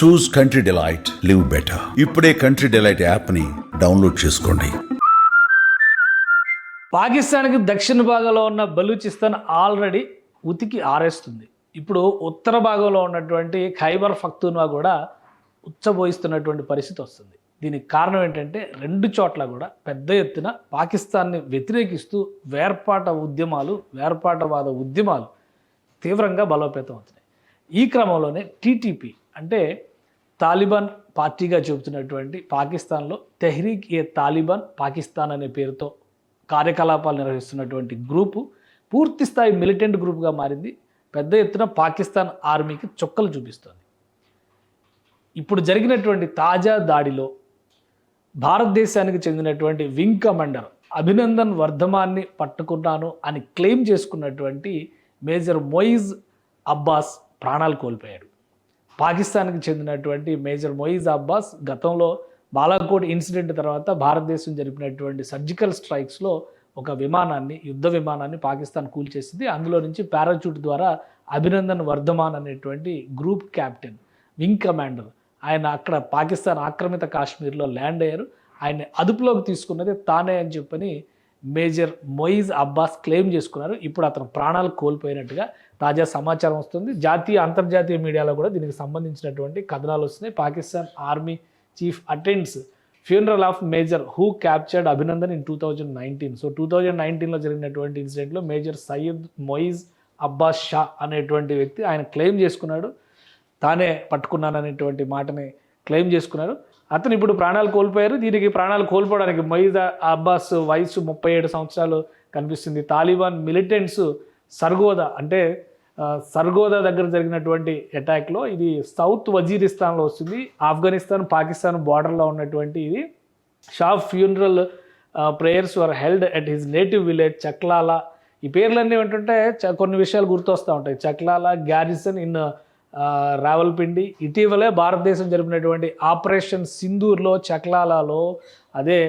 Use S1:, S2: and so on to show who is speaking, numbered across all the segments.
S1: Choose country delight live better ఇప్పుడే country delight యాప్ని download చేసుకోండి.
S2: పాకిస్తాన్కి దక్షిణ భాగంలో ఉన్న బలూచిస్తాన్ ఆల్రెడీ ఉతికి ఆరేస్తుంది. ఇప్పుడు ఉత్తర భాగంలో ఉన్నటువంటి ఖైబర్ ఫక్తూన్వా కూడా ఉచ్చబోయిస్తున్నటువంటి పరిస్థితి వస్తుంది. దీనికి కారణం ఏంటంటే రెండు చోట్ల కూడా పెద్ద ఎత్తున పాకిస్తాన్ని వ్యతిరేకిస్తూ వేర్పాట ఉద్యమాలు వేర్పాటవాద ఉద్యమాలు తీవ్రంగా బలోపేతం అవుతున్నాయి. ఈ క్రమంలోనే టీటీపీ అంటే తాలిబాన్ పార్టీగా చెబుతున్నటువంటి పాకిస్తాన్లో తెహ్రీక్ ఏ తాలిబాన్ పాకిస్తాన్ అనే పేరుతో కార్యకలాపాలు నిర్వహిస్తున్నటువంటి గ్రూపు పూర్తిస్థాయి మిలిటెంట్ గ్రూప్గా మారింది. పెద్ద ఎత్తున పాకిస్తాన్ ఆర్మీకి చుక్కలు చూపిస్తోంది. ఇప్పుడు జరిగినటువంటి తాజా దాడిలో భారతదేశానికి చెందినటువంటి వింగ్ కమాండర్ అభినందన్ వర్ధమాన్ని పట్టుకున్నాను అని క్లెయిమ్ చేసుకున్నటువంటి మేజర్ మొయిజ్ అబ్బాస్ ప్రాణాలు కోల్పోయాడు. పాకిస్తాన్కి చెందినటువంటి మేజర్ మొయిజ్ అబ్బాస్ గతంలో బాలాకోట్ ఇన్సిడెంట్ తర్వాత భారతదేశం జరిపినటువంటి సర్జికల్ స్ట్రైక్స్లో ఒక విమానాన్ని యుద్ధ విమానాన్ని పాకిస్తాన్ కూల్చేసింది అందులో నుంచి పారాచూట్ ద్వారా అభినందన్ వర్ధమాన్ అనేటువంటి గ్రూప్ క్యాప్టెన్ వింగ్ కమాండర్ ఆయన అక్కడ పాకిస్తాన్ ఆక్రమిత కాశ్మీర్లో ల్యాండ్ అయ్యారు. ఆయన్ని అదుపులోకి తీసుకున్నది తానే అని చెప్పని మేజర్ మొయిజ్ అబ్బాస్ క్లెయిమ్ చేసుకున్నారు. ఇప్పుడు అతను ప్రాణాలు కోల్పోయినట్టుగా తాజా సమాచారం వస్తుంది. జాతీయ అంతర్జాతీయ మీడియాలో కూడా దీనికి సంబంధించినటువంటి కథనాలు వస్తున్నాయి. Pakistan army chief attends funeral of major who captured Abhinandan in two thousand nineteen. So two thousand నైన్టీన్లో జరిగినటువంటి ఇన్సిడెంట్లో మేజర్ సయ్యద్ మొయిజ్ అబ్బాస్ షా అనేటువంటి వ్యక్తి ఆయన క్లెయిమ్ చేసుకున్నాడు. తానే పట్టుకున్నాననేటువంటి మాటని క్లెయిమ్ చేసుకున్నారు. అతను ఇప్పుడు ప్రాణాలు కోల్పోయారు. దీనికి ప్రాణాలు కోల్పోవడానికి మొయిజ్ అబ్బాస్ వయసు ముప్పై ఏడు సంవత్సరాలు కనిపిస్తుంది. తాలిబాన్ మిలిటెంట్స్ సర్గోదా అంటే సర్గోదా దగ్గర జరిగినటువంటి అటాక్లో ఇది సౌత్ వజీరిస్తాన్లో వస్తుంది. ఆఫ్ఘనిస్తాన్ పాకిస్తాన్ బార్డర్లో ఉన్నటువంటి ఇది. Shah funeral prayers were held at his native village Chaklala. ఈ పేర్లన్నీ ఏంటంటే చ- కొన్ని విషయాలు గుర్తొస్తూ ఉంటాయి. Chaklala garrison in Rawalpindi. ఇటీవలే భారతదేశం జరిపినటువంటి ఆపరేషన్ సింధూర్లో చక్లాలలో అదే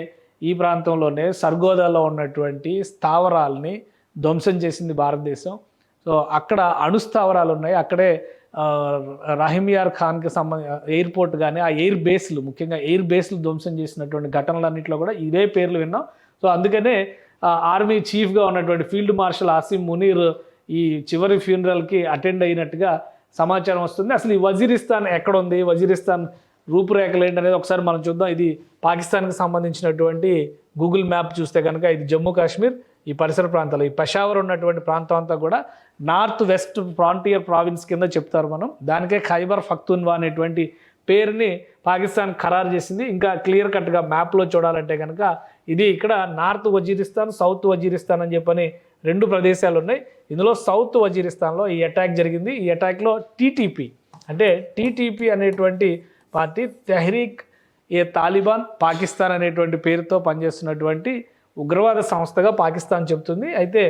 S2: ఈ ప్రాంతంలోనే సర్గోదాలో ఉన్నటువంటి స్థావరాలని ధ్వంసం చేసింది భారతదేశం. సో అక్కడ అణుస్థావరాలు ఉన్నాయి. అక్కడే రహిమియార్ ఖాన్కి సంబంధ ఎయిర్పోర్ట్ కానీ ఆ ఎయిర్ బేస్లు ముఖ్యంగా ఎయిర్ బేస్లు ధ్వంసం చేసినటువంటి ఘటనలన్నింటిలో కూడా ఇదే పేర్లు విన్నాం. సో అందుకనే ఆర్మీ చీఫ్గా ఉన్నటువంటి ఫీల్డ్ మార్షల్ ఆసిమ్ మునీర్ ఈ చివరి ఫ్యూనరల్కి అటెండ్ అయినట్టుగా సమాచారం వస్తుంది. అసలు ఈ వజీరిస్తాన్ ఎక్కడ ఉంది వజీరిస్తాన్ రూపురేఖలు ఏంటి అనేది ఒకసారి మనం చూద్దాం. ఇది పాకిస్తాన్కి సంబంధించినటువంటి గూగుల్ మ్యాప్ చూస్తే కనుక ఇది జమ్మూ కాశ్మీర్ ఈ పరిసర ప్రాంతాలు. ఈ పెషావర్ ఉన్నటువంటి ప్రాంతం అంతా కూడా నార్త్ వెస్ట్ ఫ్రాంటియర్ ప్రావిన్స్ కింద చెప్తారు మనం. దానికే ఖైబర్ ఫక్తున్వా అనేటువంటి పేరుని పాకిస్తాన్ ఖరారు చేసింది. ఇంకా క్లియర్ కట్గా మ్యాప్లో చూడాలంటే కనుక ఇది ఇక్కడ నార్త్ వజీరిస్తాన్ సౌత్ వజీరిస్తాన్ అని చెప్పని రెండు ప్రదేశాలు ఉన్నాయి ఇందులో సౌత్ వజీరిస్తాన్లో ఈ అటాక్ జరిగింది. ఈ అటాక్లో టీటీపీ అంటే టీటీపీ అనేటువంటి పార్టీ తెహ్రీక్ ఏ తాలిబాన్ పాకిస్తాన్ అనేటువంటి పేరుతో పనిచేస్తున్నటువంటి ఉగ్రవాద సంస్థగా పాకిస్తాన్ చెబుతుంది. అయితే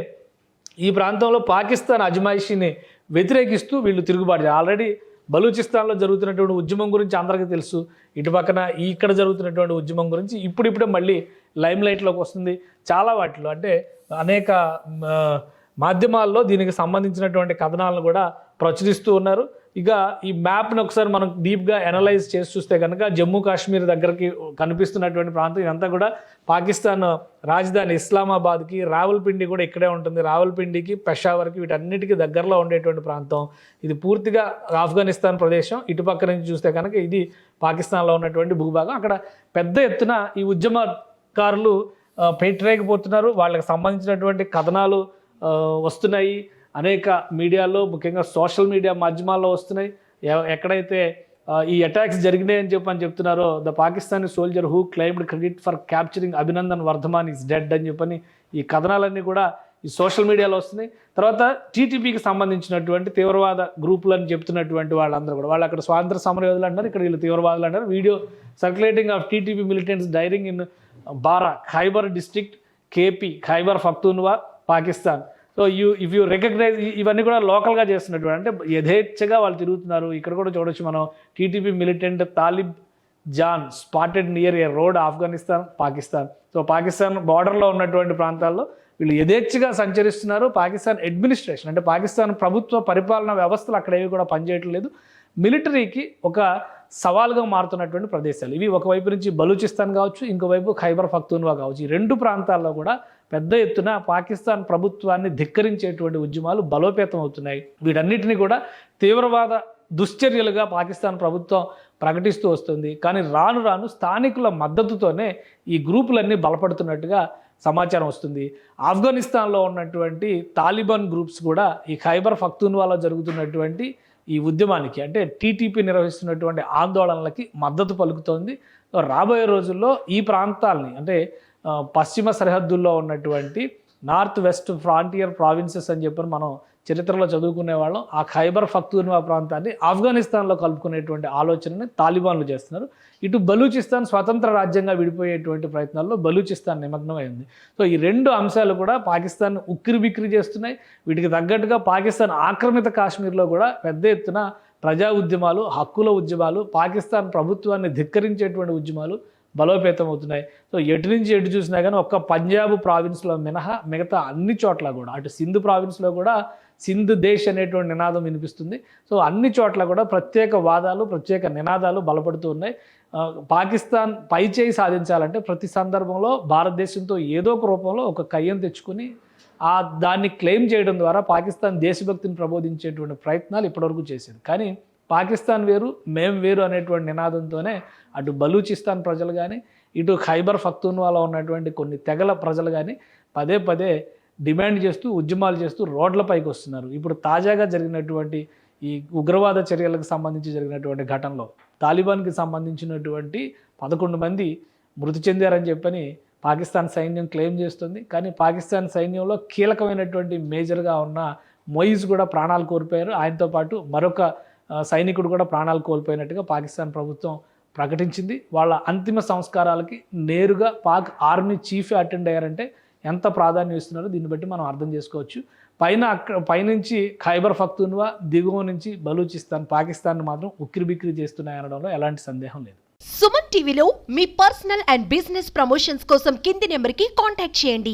S2: ఈ ప్రాంతంలో పాకిస్తాన్ అజమాయిషీని వ్యతిరేకిస్తూ వీళ్ళు తిరుగుబాటు ఆల్రెడీ బలూచిస్తాన్లో జరుగుతున్నటువంటి ఉద్యమం గురించి అందరికీ తెలుసు. ఇటు పక్కన ఇక్కడ జరుగుతున్నటువంటి ఉద్యమం గురించి ఇప్పుడిప్పుడే మళ్ళీ లైమ్ లైట్లోకి వస్తుంది. చాలా వాటిలో అంటే అనేక మాధ్యమాల్లో దీనికి సంబంధించినటువంటి కథనాలను కూడా ప్రచురిస్తూ ఉన్నారు. ఇక ఈ మ్యాప్ని ఒకసారి మనం డీప్గా అనలైజ్ చేసి చూస్తే కనుక జమ్మూ కాశ్మీర్ దగ్గరికి కనిపిస్తున్నటువంటి ప్రాంతం ఇదంతా కూడా పాకిస్తాన్ రాజధాని ఇస్లామాబాద్కి రావల్పిండి కూడా ఇక్కడే ఉంటుంది. రావల్పిండికి పెషావర్కి వీటన్నిటికీ దగ్గరలో ఉండేటువంటి ప్రాంతం. ఇది పూర్తిగా ఆఫ్ఘనిస్తాన్ ప్రదేశం. ఇటుపక్క నుంచి చూస్తే కనుక ఇది పాకిస్తాన్లో ఉన్నటువంటి భూభాగం. అక్కడ పెద్ద ఎత్తున ఈ ఉద్యమ కారులు పెట్టలేకపోతున్నారు వాళ్ళకి సంబంధించినటువంటి కథనాలు వస్తున్నాయి. అనేక మీడియాలో ముఖ్యంగా సోషల్ మీడియా మాధ్యమాల్లో వస్తున్నాయి. ఎక్కడైతే ఈ అటాక్స్ జరిగినాయని చెప్పి అని చెప్తున్నారో the Pakistani soldier who claimed credit for capturing Abhinandan Varthaman is dead అని చెప్పని ఈ కథనాలన్నీ కూడా ఈ సోషల్ మీడియాలో వస్తున్నాయి. తర్వాత టీటీపీకి సంబంధించినటువంటి తీవ్రవాద గ్రూపులు అని చెప్తున్నటువంటి వాళ్ళందరూ కూడా వాళ్ళు అక్కడ స్వాతంత్ర సమరయోధులు అంటారు ఇక్కడ వీళ్ళు తీవ్రవాదులు అంటారు video circulating of TTP militants daring in Bara Khyber district KP Khyber Pakhtunkhwa Pakistan. So you if you recognize ఇవన్నీ కూడా లోకల్గా చేస్తున్నటువంటి అంటే యథేచ్ఛగా వాళ్ళు తిరుగుతున్నారు. ఇక్కడ కూడా చూడొచ్చు మనం. TTP militant Talib Jan spotted near a road Afghanistan Pakistan. So Pakistan బార్డర్లో ఉన్నటువంటి ప్రాంతాల్లో వీళ్ళు యథేచ్ఛగా సంచరిస్తున్నారు. పాకిస్తాన్ అడ్మినిస్ట్రేషన్ అంటే పాకిస్తాన్ ప్రభుత్వ పరిపాలనా వ్యవస్థలు అక్కడ ఏవి కూడా పనిచేయట్లేదు. మిలిటరీకి ఒక సవాల్గా మారుతున్నటువంటి ప్రదేశాలు. ఇవి ఒకవైపు నుంచి బలూచిస్తాన్ కావచ్చు ఇంకోవైపు ఖైబర్ ఫక్తున్వా కావచ్చు. ఈ రెండు ప్రాంతాల్లో కూడా పెద్ద ఎత్తున పాకిస్తాన్ ప్రభుత్వాన్ని ధిక్కరించేటువంటి ఉద్యమాలు బలోపేతం అవుతున్నాయి. వీటన్నిటిని కూడా తీవ్రవాద దుశ్చర్యలుగా పాకిస్తాన్ ప్రభుత్వం ప్రకటిస్తూ వస్తుంది. కానీ రాను రాను స్థానికుల మద్దతుతోనే ఈ గ్రూపులన్నీ బలపడుతున్నట్టుగా సమాచారం వస్తుంది. ఆఫ్ఘనిస్తాన్లో ఉన్నటువంటి తాలిబాన్ గ్రూప్స్ కూడా ఈ ఖైబర్ ఫక్తున్వాలో జరుగుతున్నటువంటి ఈ ఉద్యమానికి అంటే టీటీపీ నిర్వహిస్తున్నటువంటి ఆందోళనలకి మద్దతు పలుకుతోంది. రాబోయే రోజుల్లో ఈ ప్రాంతాల్ని అంటే పశ్చిమ సరిహద్దుల్లో ఉన్నటువంటి నార్త్ వెస్ట్ ఫ్రాంటియర్ ప్రావిన్సెస్ అని చెప్పి మనం చరిత్రలో చదువుకునే వాళ్ళం. ఆ ఖైబర్ పఖ్తూన్వా ప్రాంతాన్ని ఆఫ్ఘనిస్తాన్లో కలుపుకునేటువంటి ఆలోచనని తాలిబాన్లు చేస్తున్నారు. ఇటు బలూచిస్తాన్ స్వతంత్ర రాజ్యంగా విడిపోయేటువంటి ప్రయత్నాల్లో బలూచిస్తాన్ నిమగ్నమైంది సో ఈ రెండు అంశాలు కూడా పాకిస్తాన్ ఉక్కిరి బిక్కిరి చేస్తున్నాయి. వీటికి తగ్గట్టుగా పాకిస్తాన్ ఆక్రమిత కాశ్మీర్లో కూడా పెద్ద ఎత్తున ప్రజా ఉద్యమాలు హక్కుల ఉద్యమాలు పాకిస్తాన్ ప్రభుత్వాన్ని ధిక్కరించేటువంటి ఉద్యమాలు బలోపేతం అవుతున్నాయి సో ఎటు నుంచి ఎటు చూసినా కానీ ఒక్క పంజాబ్ ప్రావిన్స్లో మినహా మిగతా అన్ని చోట్ల కూడా అటు సింధు ప్రావిన్స్లో కూడా సింధ్ దేశ్ అనేటువంటి నినాదం వినిపిస్తుంది. సో అన్ని చోట్ల కూడా ప్రత్యేక వాదాలు ప్రత్యేక నినాదాలు బలపడుతూ ఉన్నాయి. పాకిస్తాన్ పై చేయి సాధించాలంటే ప్రతి సందర్భంలో భారతదేశంతో ఏదో ఒక రూపంలో ఒక కయ్యం తెచ్చుకుని ఆ దాన్ని క్లెయిమ్ చేయడం ద్వారా పాకిస్తాన్ దేశభక్తిని ప్రబోధించేటువంటి ప్రయత్నాలు ఇప్పటివరకు చేసింది. కానీ పాకిస్తాన్ వేరు మేం వేరు అనేటువంటి నినాదంతోనే అటు బలూచిస్తాన్ ప్రజలు కానీ ఇటు ఖైబర్ పఖ్తూన్వాలో ఉన్నటువంటి కొన్ని తెగల ప్రజలు కానీ పదే పదే డిమాండ్ చేస్తూ ఉద్యమాలు చేస్తూ రోడ్లపైకి వస్తున్నారు. ఇప్పుడు తాజాగా జరిగినటువంటి ఈ ఉగ్రవాద చర్యలకు సంబంధించి జరిగినటువంటి ఘటనలో తాలిబాన్కి సంబంధించినటువంటి పదకొండు మంది మృతి చెందారని చెప్పని పాకిస్తాన్ సైన్యం క్లెయిమ్ చేస్తుంది. కానీ పాకిస్తాన్ సైన్యంలో కీలకమైనటువంటి మేజర్గా ఉన్న మొయిజ్ కూడా ప్రాణాలు కోల్పోయారు. ఆయనతో పాటు మరొక సైనికుడు కూడా ప్రాణాలు కోల్పోయినట్టుగా పాకిస్తాన్ ప్రభుత్వం ప్రకటించింది. వాళ్ళ అంతిమ సంస్కారాలకి నేరుగా పాక్ ఆర్మీ చీఫ్ అటెండ్ అయ్యారంటే ఎంత ప్రాధాన్యం ఇస్తున్నారో దీన్ని బట్టి మనం అర్థం చేసుకోవచ్చు. పైన అక్కడ పైనుంచి ఖైబర్ ఫక్తున్వా దిగువ నుంచి బలూచిస్తాన్ పాకిస్తాన్ మాత్రం ఉక్కిరి బిక్కిరి చేస్తున్నాయి అనడంలో ఎలాంటి సందేహం లేదు.
S3: సుమన్ టీవీలో మీ పర్సనల్ అండ్ బిజినెస్ ప్రమోషన్స్ కోసం కింది నెంబర్కి కాంటాక్ట్ చేయండి.